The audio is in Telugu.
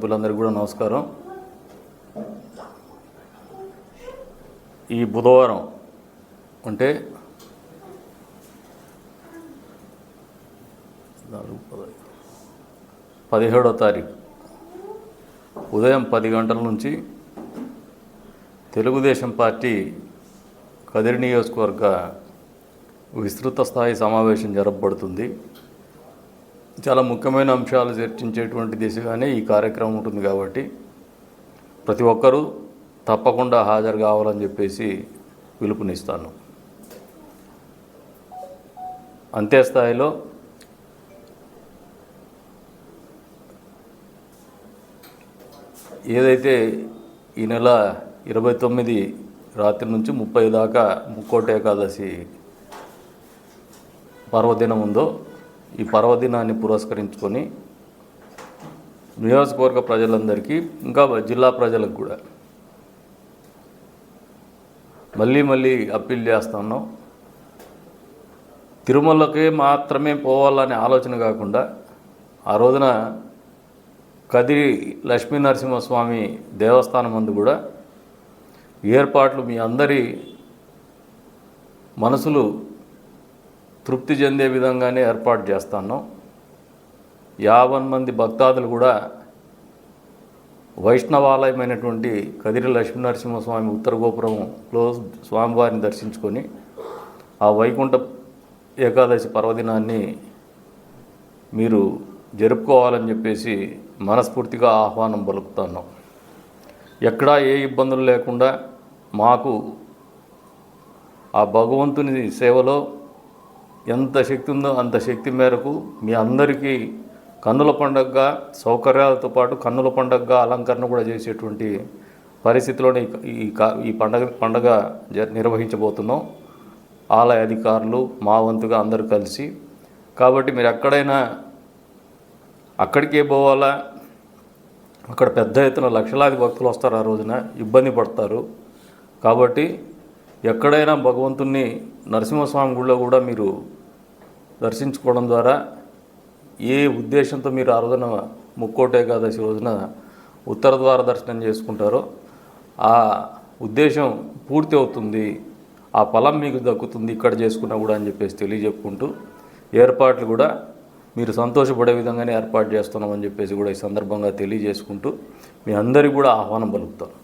సభ్యులందరికీ కూడా నమస్కారం. ఈ బుధవారం అంటే పదిహేడో తారీఖు ఉదయం పది గంటల నుంచి తెలుగుదేశం పార్టీ కదిరి నియోజకవర్గ విస్తృత స్థాయి సమావేశం జరపబడుతుంది. చాలా ముఖ్యమైన అంశాలు చర్చించేటువంటి దిశగానే ఈ కార్యక్రమం ఉంటుంది కాబట్టి ప్రతి ఒక్కరూ తప్పకుండా హాజరు కావాలని చెప్పేసి పిలుపునిస్తాను. అంతే స్థాయిలో ఏదైతే ఈ నెల ఇరవై తొమ్మిది రాత్రి నుంచి ముప్పై దాకా ముక్కోట ఏకాదశి పర్వదినం ఉందో ఈ పర్వదినాన్ని పురస్కరించుకొని నియోజకవర్గ ప్రజలందరికీ ఇంకా జిల్లా ప్రజలకు కూడా మళ్ళీ మళ్ళీ అప్పీల్ చేస్తున్నాం తిరుమలకే మాత్రమే పోవాలనే ఆలోచన కాకుండా ఆ రోజున కదిరి లక్ష్మీ నరసింహస్వామి దేవస్థానం అందు కూడా ఏర్పాట్లు మీ అందరి మనసులు తృప్తి చెందే విధంగానే ఏర్పాటు చేస్తాను యావన్ మంది భక్తాదులు కూడా వైష్ణవాలయమైనటువంటి కదిరి లక్ష్మీనరసింహస్వామి ఉత్తర గోపురంలో స్వామివారిని దర్శించుకొని ఆ వైకుంఠ ఏకాదశి పర్వదినాన్ని మీరు జరుపుకోవాలని చెప్పేసి మనస్ఫూర్తిగా ఆహ్వానం పలుకుతాను ఎక్కడా ఏ ఇబ్బందులు లేకుండా మాకు ఆ భగవంతుని సేవలో ఎంత శక్తి ఉందో అంత శక్తి మేరకు మీ అందరికీ కన్నుల పండగగా సౌకర్యాలతో పాటు కన్నుల పండగగా అలంకరణ కూడా చేసేటువంటి పరిస్థితిలోనే ఈ- ఈ ఈ పండగ పండగ జ- నిర్వహించబోతున్నాం. ఆలయ అధికారులు మా వంతుగా అందరూ కలిసి. కాబట్టి మీరు ఎక్కడైనా అక్కడికే పోవాలా? అక్కడ పెద్ద ఎత్తున లక్షలాది భక్తులు వస్తారు ఆ రోజున ఇబ్బంది పడతారు. కాబట్టి ఎక్కడైనా భగవంతుణ్ణి నరసింహస్వామి గుడిలో కూడా మీరు దర్శించుకోవడం ద్వారా ఏ ఉద్దేశంతో మీరు ఆ రోజున ముక్కోటి ఏకాదశి రోజున ఉత్తర ద్వార దర్శనం చేసుకుంటారో ఆ ఉద్దేశం పూర్తి అవుతుంది ఆ ఫలం మీకు దక్కుతుంది ఇక్కడ చేసుకున్నా కూడా అని చెప్పేసి తెలియజెప్పుకుంటూ ఏర్పాట్లు కూడా మీరు సంతోషపడే విధంగానే ఏర్పాటు చేస్తున్నామని చెప్పేసి కూడా ఈ సందర్భంగా తెలియజేసుకుంటూ మీ అందరికీ కూడా ఆహ్వానం పలుకుతాను.